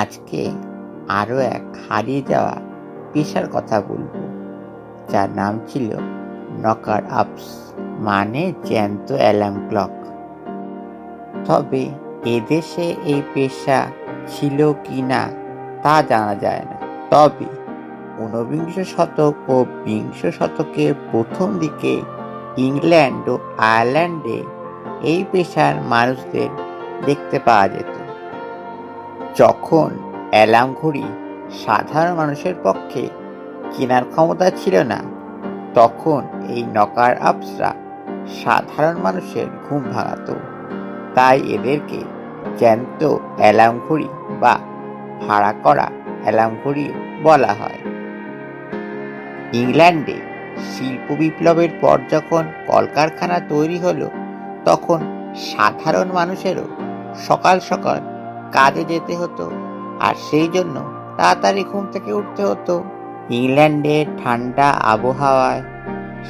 আজকে আরও এক হারিয়ে যাওয়া পেশার কথা বলব, যার নাম ছিল নকার আপস মানে জ্যান্ত অ্যালার্ম ক্লক। তবে এদেশে এই পেশা ছিল কি না তা জানা যায় না। তবে ঊনবিংশ শতক ও বিংশ শতকের প্রথম দিকে ইংল্যান্ড ও আয়ারল্যান্ডে এই পেশার মানুষদের দেখতে পাওয়া যেত। যখন অ্যালার্ম ঘড়ি সাধারণ মানুষের পক্ষে কেনার ক্ষমতা ছিল না, তখন এই নকার আপসরা সাধারণ মানুষের ঘুম ভাঙাতো। তাই এদেরকে জ্যান্ত অ্যালার্ম ঘড়ি বা ভাড়া করা অ্যালার্ম ঘড়ি বলা হয়। ইংল্যান্ডে শিল্প বিপ্লবের পর যখন কলকারখানা তৈরি হলো, তখন সাধারণ মানুষেরও সকাল সকাল কাজে যেতে হতো। আর সেই জন্য তাড়াতাড়ি ঘুম থেকে উঠতে হতো। ইংল্যান্ডের ঠান্ডা আবহাওয়ায়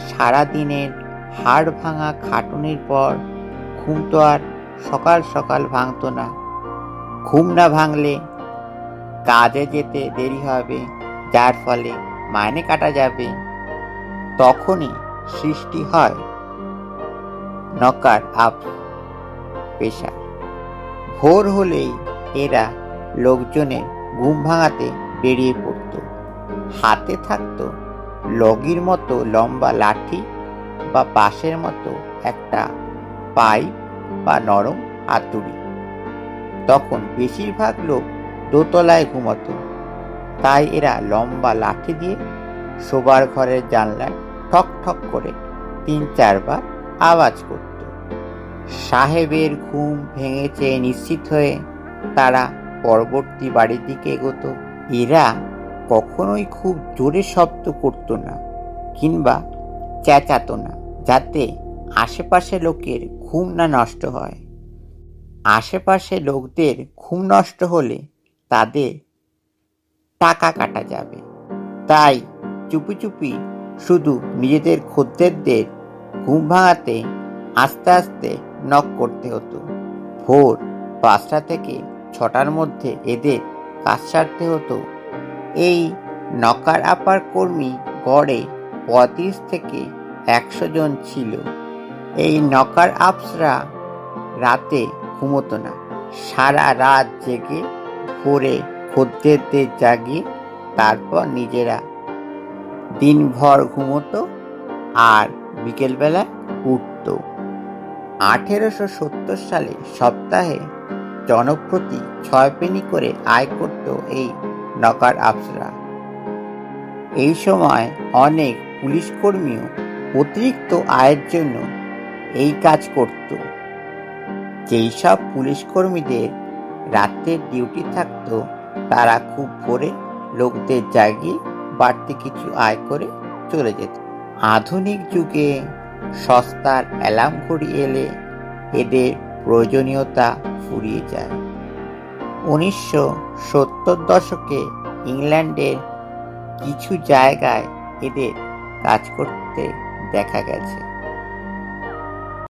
সারাদিনের হাড় ভাঙা খাটুনির পর ঘুম তো আর সকাল সকাল ভাঙতো না। ঘুম না ভাঙলে কাজে যেতে দেরি হবে, যার ফলে মাইনে কাটা যাবে। তখনই সৃষ্টি হয় নকার আপ পেশা। ভোর হলেই এরা লোকজনের ঘুম ভাঙাতে বেরিয়ে পড়ত। হাতে থাকতো লগির মতো লম্বা লাঠি বা বাঁশের মতো একটা পাইপ বা নরম হাতুড়ি। তখন বেশিরভাগ লোক দোতলায় ঘুমতো। তাই এরা লম্বা লাঠি দিয়ে শোবার ঘরের জানলায় ঠক ঠক করে তিন চারবার আওয়াজ করত। সাহেবের ঘুম ভেঙেছে নিশ্চিত হয়ে তারা পরবর্তী বাড়ির দিকে এগোত। এরা কখনোই খুব জোরে শব্দ করতো না কিংবা চেঁচাতো না, যাতে আশেপাশে লোকের ঘুম না নষ্ট হয়। আশেপাশে লোকদের ঘুম নষ্ট হলে তাদের টাকা কাটা যাবে। তাই চুপি চুপি শুধু নিজেদের খদ্দেরদের ঘুম ভাঙাতে আস্তে আস্তে নক করতে হতো। ভোর পাঁচটা থেকে ছটার মধ্যে এদের কাজ সারতে হতো। এই নকার আপার কর্মী গড়ে পঁয়ত্রিশ থেকে একশো জন ছিল। এই নকার আপসরা রাতে ঘুমতো না। সারা রাত জেগে ভোরে খদ্দেরদের জাগিয়ে তারপর নিজেরা দিনভর ঘুমতো আর বিকেলবেলা উঠত। আঠেরোশো সত্তর সালে সপ্তাহে জনপ্রতি ছয় পেনি করে আয় করত এই নকার আফসরা। এই সময় অনেক পুলিশ কর্মীও অতিরিক্ত আয়ের জন্য এই কাজ করত। যেই সব পুলিশ কর্মীদের রাতের ডিউটি থাকতো, তারা খুব ভোরে লোকদের জাগিয়ে বাড়তি কিছু আয় করে চলে যেত। আধুনিক যুগে সস্তার অ্যালার্ম ঘড়ি এলে এদের প্রয়োজনীয়তা ফুরিয়ে যায়। উনিশশো সত্তর দশকে ইংল্যান্ডের কিছু জায়গায় এদের কাজ করতে দেখা গেছে।